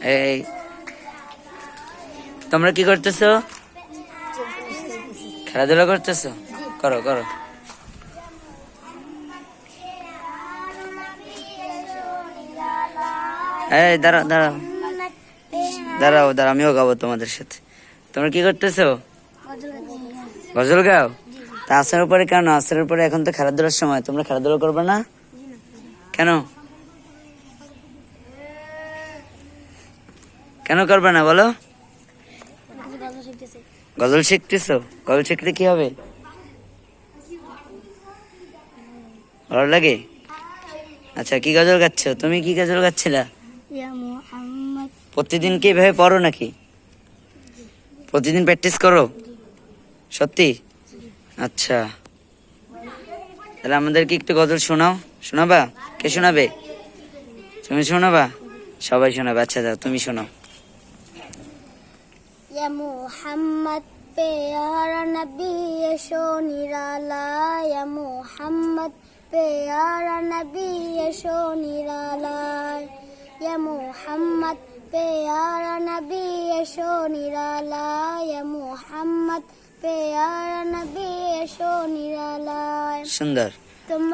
এই। তোমরা কি করতেছো? খেলাধুলা করতেছো? করো করো। এই, দাঁড়াও দাঁড়াও। দাঁড়াও দাঁড়াও, আমিও গাবো তোমাদের সাথে। তোমরা কি করতেছো? গজল গাও? তা আসরের পরে কেন? আসরের পরে এখন তো খেলাধুলার সময়, তোমরা খেলাধুলা করবে না? কেন? কেন করবে না বলো? গজল শিখতেছো। গজল শিখতে কি হবে? ভালো লাগে? আচ্ছা কি গজল গাচ্ছ? তুমি কি গজল গাচ্ছিলা? প্রতিদিন কি এভাবে পড়ো নাকি? প্রতিদিন প্র্যাকটিস করো? সত্যি? আচ্ছা। তাহলে আমাদেরকে একটু গজল শোনাও। শোনাবা? কে শোনাবে? তুমি শোনাবা? সবাই শোনাবে। আচ্ছা দাও তুমি শোনাও। ইয়া মুহাম্মদ পেয়ারা নবী এসো নিরালা ইয়া মুহাম্মদ পেয়ারা নবী এসো নিরালা ইয়া মুহাম্মদ পেয়ারা নবী এসো নিরালা ইয়া মুহাম্মদ পেয়ারা নবী এসো নিরালা সুন্দর।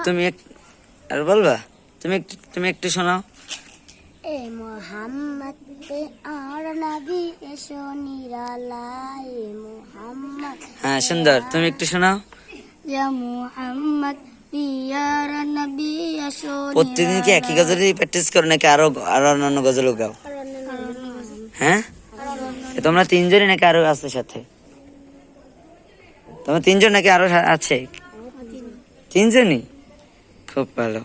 তুমি এক আর বলবা? তুমি তুমি একটু শোনাও। এ মোহাম্মদ আর নবী এসো নিরালায় এ মোহাম্মদ হ্যাঁ সুন্দর। তুমি একটু শোনাও। ইয়া মোহাম্মদ পিয়ার নবী এসো প্রতিদিন কি একই গজলই প্র্যাকটিস করো নাকি আরও আরও অন্যান্য গজলও গাও? হ্যাঁ? তোমরা তিনজনই নাকি আরও আছে সাথে? তোমরা তিনজন নাকি আরও আছে? তিনজনই? খুব ভালো।